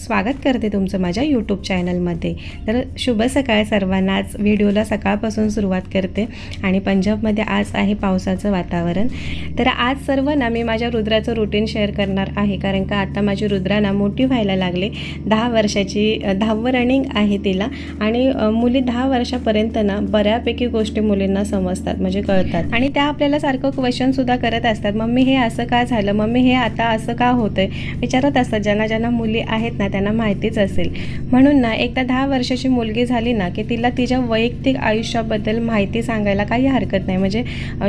स्वागत करते तुमचं माझ्या यूट्यूब चॅनलमध्ये तर शुभ सकाळ सर्वांनाच व्हिडिओला सकाळपासून सुरुवात करते आणि पंजाबमध्ये आज आहे पावसाचं वातावरण. तर आज सर्व ना मी माझ्या रुद्राचं रुटीन शेअर करणार आहे. कारण का आता माझी रुद्रांना मोठी व्हायला लागले. दहा वर्षाची दहावं रनिंग आहे तिला. आणि मुली दहा वर्षापर्यंत ना बऱ्यापैकी गोष्टी मुलींना समजतात म्हणजे कळतात. आणि त्या आपल्याला सारखं क्वेश्चनसुद्धा करत असतात. मम्मी हे असं का झालं? मम्मी हे आता असं का होतं विचारत असतात. ज्यांना ज्यांना मुली आहेत ना त्यांना माहितीच असेल. म्हणून ना एकदा दहा वर्षाची मुलगी झाली ना की तिला तिच्या वैयक्तिक आयुष्याबद्दल माहिती सांगायला काही हरकत नाही. म्हणजे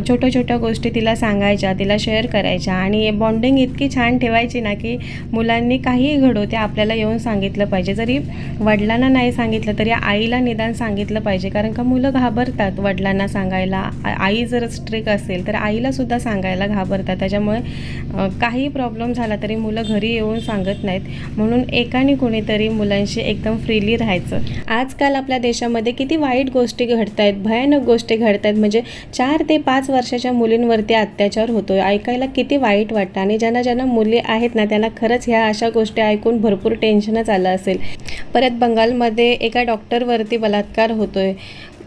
छोट्या छोट्या गोष्टी तिला सांगायच्या तिला शेअर करायच्या आणि बॉन्डिंग इतकी छान ठेवायची ना की मुलांनी काहीही घडो ते आपल्याला येऊन सांगितलं पाहिजे. जरी वडिलांना नाही सांगितलं तरी आईला निदान सांगितलं पाहिजे. कारण का मुलं घाबरतात वडिलांना सांगायला. आई जर स्ट्रिक असेल तर आईलासुद्धा सांगायला घाबरतात. त्याच्यामुळे काही प्रॉब्लेम झाला तरी मुलं घरी येऊन सांगत नाहीत. म्हणून एक ठिकाणी कुणीतरी मुलांशी एकदम फ्रीली राहायचं. आजकाल आपल्या देशामध्ये किती वाईट गोष्टी घडत आहेत भयानक गोष्टी घडत आहेत म्हणजे चार ते पाच वर्षाच्या मुलींवरती अत्याचार होतोय. ऐकायला किती वाईट वाटतं. आणि ज्यांना ज्यांना मुली आहेत ना त्यांना खरंच ह्या अशा गोष्टी ऐकून भरपूर टेन्शनच आलं असेल. परत बंगालमध्ये एका डॉक्टरवरती बलात्कार होतोय.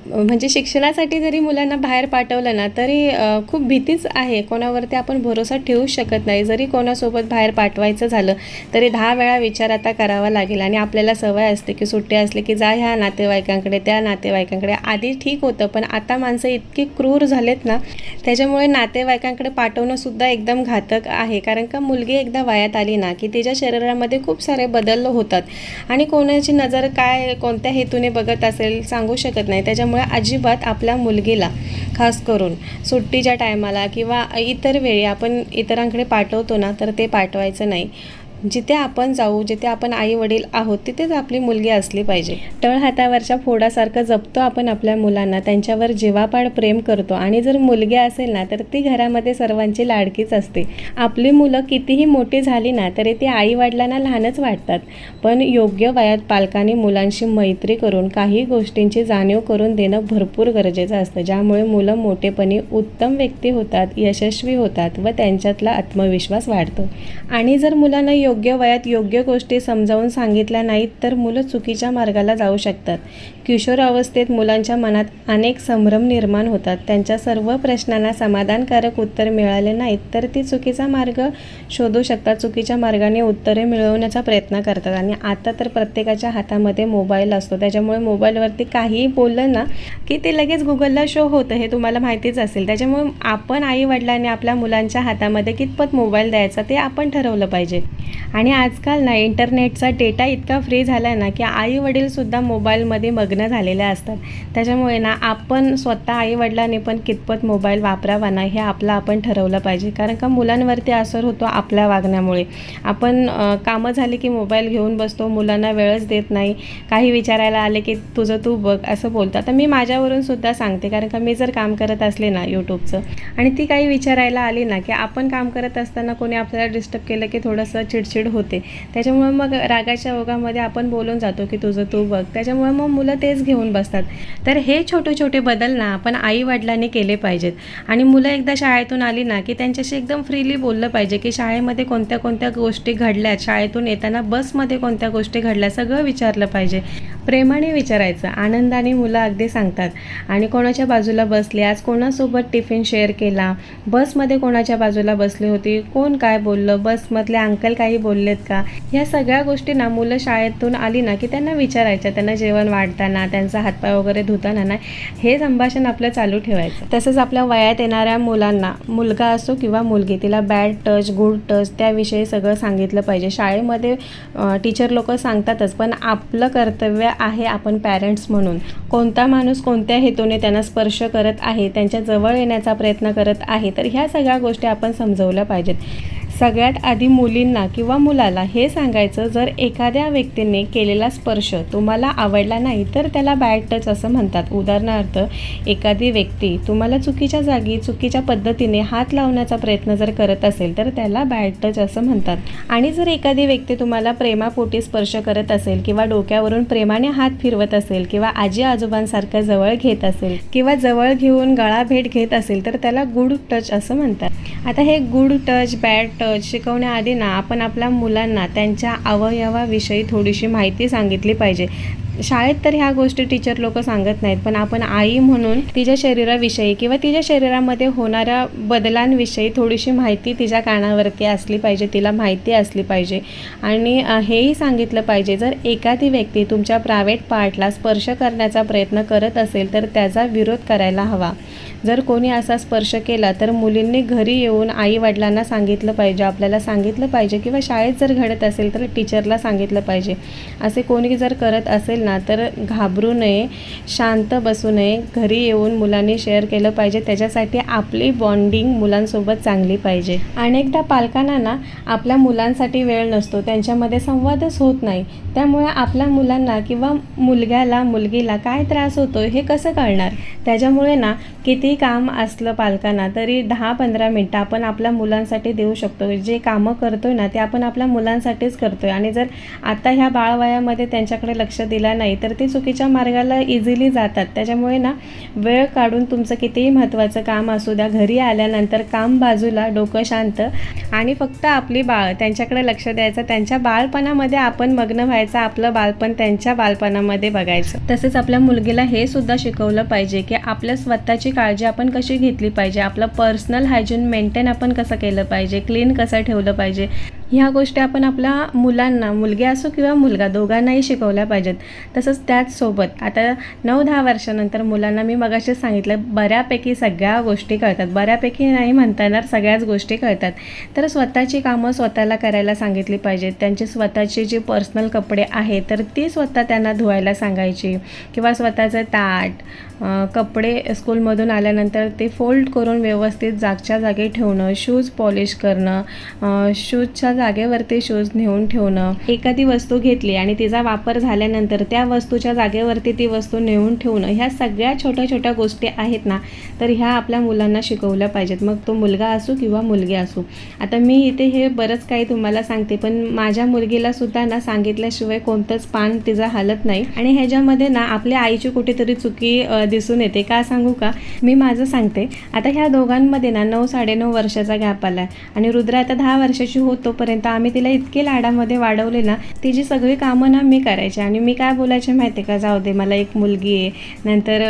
म्हणजे शिक्षणासाठी जरी मुलांना बाहेर पाठवलं ना तरी खूप भीतीच आहे. कोणावरती आपण भरोसा ठेवू शकत नाही. जरी कोणासोबत बाहेर पाठवायचं झालं तरी दहा वेळा विचार आता करावा लागेल आणि आपल्याला सवय असते की सुट्टी असली की जा ह्या नातेवाईकांकडे त्या नातेवाईकांकडे. आधी ठीक होतं पण आता माणसं इतकी क्रूर झालेत ना त्याच्यामुळे नातेवाईकांकडे पाठवणंसुद्धा एकदम घातक आहे. कारण का मुलगी एकदा वयात आली ना की तिच्या शरीरामध्ये खूप सारे बदल होतात. आणि कोणाची नजर काय कोणत्या हेतूने बघत असेल सांगू शकत नाही. त्याच्यामुळे अजिबात आपल्या मुलगीला खास करून सुट्टीच्या टायमाला किंवा इतर वेळी आपण इतरांकडे पाठवतो ना तर ते पाठवायचं नाही. जिथे आपण जाऊ जिथे आपण आई वडील आहोत तिथेच आपली मुलगी असली पाहिजे. तळ हातावरच्या फोडासारखं जपतो आपण आपल्या मुलांना त्यांच्यावर जीवापाड प्रेम करतो आणि जर मुलगी असेल ना तर ती घरामध्ये सर्वांची लाडकीच असते. आपली मुलं कितीही मोठी झाली ना तरी ती आई वडिलांना लहानच वाटतात. पण योग्य वयात पालकांनी मुलांशी मैत्री करून काही गोष्टींची जाणीव करून देणं भरपूर गरजेचं असतं. ज्यामुळे मुलं मोठेपणी उत्तम व्यक्ती होतात यशस्वी होतात व त्यांच्यातला आत्मविश्वास वाढतो. आणि जर मुलांना योग्य योग्य वयात योग्य गोष्टी समजावून सांगितल्या नाहीत तर मुलं चुकीच्या मार्गाला जाऊ शकतात. किशोर अवस्थेत मुलांच्या मनात अनेक संभ्रम निर्माण होतात. त्यांच्या सर्व प्रश्नांना समाधानकारक उत्तर मिळाले नाहीत तर ती चुकीचा मार्ग शोधू शकतात. चुकीच्या मार्गाने उत्तरे मिळवण्याचा प्रयत्न करतात. आणि आता तर प्रत्येकाच्या हातामध्ये मोबाईल असतो. त्याच्यामुळे मोबाईलवरती काहीही बोललं ना की ते लगेच गुगलला शो होतं हे तुम्हाला माहितीच असेल. त्याच्यामुळे आपण आईवडिलांनी आपल्या मुलांच्या हातामध्ये कितपत मोबाईल द्यायचा ते आपण ठरवलं पाहिजे. आणि आजकाल ना इंटरनेटचा डेटा इतका फ्री झाला आहे ना की आईवडीलसुद्धा मोबाईलमध्ये मग लग्न झालेल्या असतात. त्याच्यामुळे ना आपण स्वतः आईवडिलांनी पण कितपत मोबाईल वापरावा ना हे आपलं आपण ठरवलं पाहिजे. कारण का मुलांवरती असर होतो आपल्या वागण्यामुळे. आपण कामं झाली की मोबाईल घेऊन बसतो मुलांना वेळच देत नाही. काही विचारायला आले की तुझं तू बघ असं बोलतात. तर मी माझ्यावरून सुद्धा सांगते. कारण का मी जर काम करत असले ना यूट्यूबचं आणि ती काही विचारायला आली ना की आपण काम करत असताना कोणी आपल्याला डिस्टर्ब केलं की थोडंसं चिडचिड होते. त्याच्यामुळे मग रागाच्या ओघामध्ये आपण बोलून जातो की तुझं तू बघ. त्याच्यामुळे मग मुलं तेच घेऊन बसतात. तर हे छोटे छोटे बदल ना आपण आई वडिलांनी केले पाहिजेत. आणि मुलं एकदा शाळेतून आली ना की त्यांच्याशी एकदम फ्रीली बोललं पाहिजे की शाळेमध्ये कोणत्या कोणत्या गोष्टी घडल्यात? शाळेतून येताना बसमध्ये कोणत्या गोष्टी घडल्या? सगळं विचारलं पाहिजे. प्रेमाने विचारायचं. आनंदाने मुलं अगदी सांगतात. आणि कोणाच्या बाजूला बसले? आज कोणासोबत टिफिन शेअर केला? बसमध्ये कोणाच्या बाजूला बसली होती? कोण काय बोललं? बसमधले अंकल काही बोललेत का? ह्या सगळ्या गोष्टी ना मुलं शाळेतून आली ना की त्यांना विचारायच्या त्यांना जेवण वाढताना त्यांचा हातपाय वगैरे धुताना ना हे संभाषण आपलं चालू ठेवायचं. तसंच आपल्या वयात येणाऱ्या मुलांना मुलगा असो किंवा मुलगी तिला बॅड टच गुड टच त्याविषयी सगळं सांगितलं पाहिजे. शाळेमध्ये टीचर लोक सांगतातच पण आपलं कर्तव्य आहे आपण पॅरेंट्स म्हणून. कोणता माणूस कोणत्या हेतूने त्यांना स्पर्श करत आहे त्यांच्या जवळ येण्याचा प्रयत्न करत आहे तर ह्या सगळ्या गोष्टी आपण समजवल्या पाहिजेत. सगळ्यात आधी मुलींना किंवा मुलाला हे सांगायचं जर एखाद्या व्यक्तीने केलेला स्पर्श तुम्हाला आवडला नाही तर त्याला बॅड टच असं म्हणतात. उदाहरणार्थ एखादी व्यक्ती तुम्हाला चुकीच्या जागी चुकीच्या पद्धतीने हात लावण्याचा प्रयत्न जर करत असेल तर त्याला बॅड टच असं म्हणतात. आणि जर एखादी व्यक्ती तुम्हाला प्रेमापोटी स्पर्श करत असेल किंवा डोक्यावरून प्रेमाने हात फिरवत असेल किंवा आजी आजोबांसारखं जवळ घेत असेल किंवा जवळ घेऊन गळा भेट घेत असेल तर त्याला गुड टच असं म्हणतात. आता हे गुड टच बॅड टच शिकवण्याआधी ना आपण आपल्या मुलांना त्यांच्या अवयवाविषयी थोडीशी माहिती सांगितली पाहिजे. शाळेत तर ह्या गोष्टी टीचर लोक सांगत नाहीत पण आपण आई म्हणून तिच्या शरीराविषयी किंवा तिच्या शरीरामध्ये होणाऱ्या बदलांविषयी थोडीशी माहिती तिच्या कानावरती असली पाहिजे तिला माहिती असली पाहिजे. आणि हेही सांगितलं पाहिजे जर एखादी व्यक्ती तुमच्या प्रायव्हेट पार्टला स्पर्श करण्याचा प्रयत्न करत असेल तर त्याचा विरोध करायला हवा. जर कोणी असा स्पर्श केला तर मुलींनी घरी येऊन आई वडिलांना सांगितलं पाहिजे आपल्याला सांगितलं पाहिजे किंवा शाळेत जर घडत असेल तर टीचरला सांगितलं पाहिजे. असे कोणी जर करत असेल ना तर घाबरू नये शांत बसू नये. घरी येऊन मुलांनी शेअर केलं पाहिजे. त्याच्यासाठी आपली बॉन्डिंग मुलांसोबत चांगली पाहिजे. अनेकदा पालकांना ना आपल्या मुलांसाठी वेळ नसतो. त्यांच्यामध्ये संवादच होत नाही. त्यामुळे आपल्या मुलांना किंवा मुलग्याला मुलगीला काय त्रास होतो हे कसं कळणार? त्याच्यामुळे ना किती काम असलं पालकांना तरी दहा पंधरा मिनटं आपण आपल्या मुलांसाठी देऊ शकतो. जे कामं करतोय ना ते आपण आपल्या मुलांसाठीच करतोय. आणि जर आता ह्या बाळवयामध्ये त्यांच्याकडे लक्ष दिला नाही तर ते चुकीच्या मार्गाला इझिली जातात. त्याच्यामुळे ना वेळ काढून तुमचं कितीही महत्त्वाचं काम असू द्या घरी आल्यानंतर काम बाजूला डोकं शांत आणि फक्त आपली बाळ त्यांच्याकडे लक्ष द्यायचं त्यांच्या बाळपणामध्ये आपण मग्न व्हायचं आपलं बालपण त्यांच्या बालपणामध्ये बघायचं. तसेच आपल्या मुलगीला हे सुद्धा शिकवलं पाहिजे की आपल्या स्वतःची काळजी आपण कशी घेतली पाहिजे आपलं पर्सनल हायजीन मेंटेन आपण कसं केलं पाहिजे क्लीन कसं ठेवलं पाहिजे. ह्या गोष्टी आपण आपल्या मुलांना मुलगी असो किंवा मुलगा दोघांनाही शिकवल्या पाहिजेत. तसंच त्याचसोबत आता नऊ दहा वर्षानंतर मुलांना मी मगाशी सांगितलं बऱ्यापैकी सगळ्या गोष्टी कळतात. बऱ्यापैकी नाही म्हणता येणार सगळ्याच गोष्टी कळतात. तर स्वतःची कामं स्वतःला करायला सांगितली पाहिजेत. त्यांचे स्वतःचे जे पर्सनल कपडे आहेत तर ती स्वतः त्यांना धुवायला सांगायची. किंवा स्वतःचं ताट कपडे स्कूलमधून आल्यानंतर ते फोल्ड करून व्यवस्थित जागच्या जागी ठेवणं शूज पॉलिश करणं शूजच्या शूजच्या जागेवरती शूज नेऊन ठेवणं एखादी वस्तू घेतली आणि तिचा वापर झाल्यानंतर त्या वस्तूच्या जागेवरती ती वस्तू नेऊन ठेवणं ह्या सगळ्या छोट्या छोट्या गोष्टी आहेत ना तर ह्या आपल्या मुलांना शिकवल्या पाहिजेत. मग तो मुलगा असो किंवा मुलगी असो. आता मी इथे हे बरंच काही तुम्हाला सांगते पण माझ्या मुलगीला सुद्धा ना सांगितल्याशिवाय कोणतंच पान तिचा हालत नाही. आणि ह्याच्यामध्ये ना आपल्या आईची कुठेतरी चुकी दिसून येते. का सांगू का? मी माझं सांगते. आता ह्या दोघांमध्ये ना नऊ साडेनऊ वर्षाचा गॅप आला आणि रुद्र आता दहा वर्षाची होतोपर्यंत आम्ही तिला इतके लाडामध्ये वाढवले ना तिची सगळी कामं ना मी करायचे. आणि मी काय बोलायचे माहिती आहे का? जाऊ दे मला एक मुलगी आहे. नंतर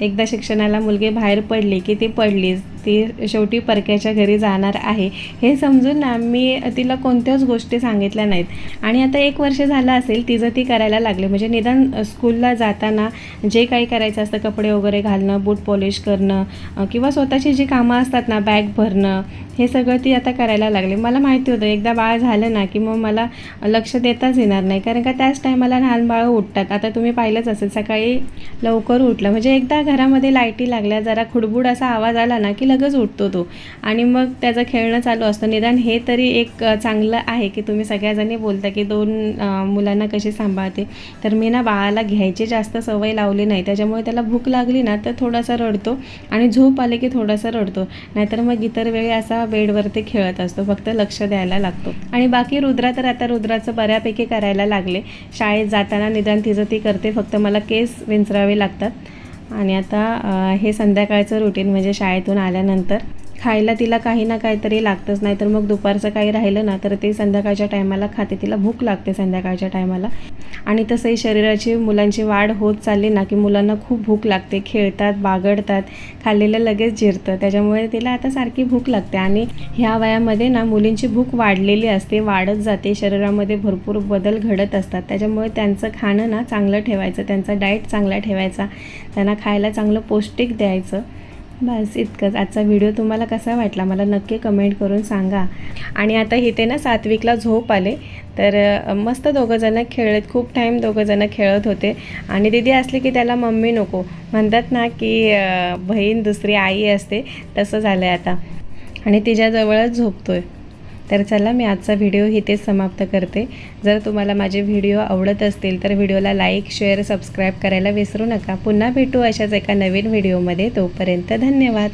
एकदा शिक्षणाला मुलगी बाहेर पडली की ती पडलीच. ती शेवटी परक्याच्या घरी जाणार आहे. हे समजून ना मी तिला कोणत्याच गोष्टी सांगितल्या नाहीत. आणि आता एक वर्ष झालं असेल तिचं ती करायला लागली. म्हणजे निदान स्कूलला जाताना जे काही करायचं असतं कपडे वगैरे घालणं बूट पॉलिश करणं किंवा स्वतःची जी कामं असतात ना बॅग भरणं हे सगळं ती आता करायला लागली. मला माहिती होतं एकदा बाळ झालं ना की मग मला लक्ष देताच येणार नाही. कारण का त्याच टायमाला लहान बाळं उठतात. आता तुम्ही पाहिलंच असेल सकाळी लवकर उठलं. म्हणजे एकदा घरामध्ये लाईटी लागल्या जरा खुडबुड असा आवाज आला ना की लगेच उठतो तो. आणि मग त्याचं खेळणं चालू असतं. निदान हे तरी एक चांगलं आहे की तुम्ही सगळ्याजणी बोलता की दोन मुलांना कशी सांभाळते. तर मी ना बाळाला घ्यायची जास्त सवय लावली नाही. त्याच्यामुळे त्याला भूक लागली ना तर थोडासा रडतो आणि झोप आले की थोडासा रडतो. नाहीतर मग इतर वेळी असा बेडवरती खेळत असतो फक्त लक्ष द्यायला लागतो. आणि बाकी रुद्रा तर आता रुद्राचं बऱ्यापैकी करायला लागले. शाळेत जाताना निदान तिचं ती करते फक्त मला केस विंचरावे लागतात. आणि आता हे संध्याकाळचं रुटीन म्हणजे शाळेतून आल्यानंतर खायला तिला काही ना काहीतरी लागतंच. नाही तर मग दुपारचं काही राहिलं ना तर ते संध्याकाळच्या टायमाला खाते. तिला भूक लागते संध्याकाळच्या टायमाला. आणि तसंही शरीराची मुलांची वाढ होत चालली ना की मुलांना खूप भूक लागते. खेळतात बागडतात खाल्लेलं लगेच जिरतं. त्याच्यामुळे तिला आता सारखी भूक लागते. आणि ह्या वयामध्ये ना मुलींची भूक वाढलेली असते वाढत जाते. शरीरामध्ये भरपूर बदल घडत असतात. त्याच्यामुळे त्यांचं खाणं ना चांगलं ठेवायचं. त्यांचा डाएट चांगला ठेवायचा. त्यांना खायला चांगलं पौष्टिक द्यायचं. बस इतकंच. आजचा व्हिडिओ तुम्हाला कसा वाटला मला नक्की कमेंट करून सांगा. आणि आता इथे ना सात्विकला झोप आले. तर मस्त दोघंजणं खेळत खूप टाईम दोघंजणं खेळत होते. आणि दीदी असली की त्याला मम्मी नको. म्हणतात ना की बहीण दुसरी आई असते. तसं झालं आहे आता. आणि तिच्याजवळच झोपतो आहे तर चला मी आजचा व्हिडिओ इथेच समाप्त करते. जर तुम्हाला माझे व्हिडिओ आवडत असतील तर व्हिडिओला लाईक शेअर सबस्क्राईब करायला विसरू नका. पुन्हा भेटू अशाच एका नवीन व्हिडिओमध्ये. तोपर्यंत धन्यवाद.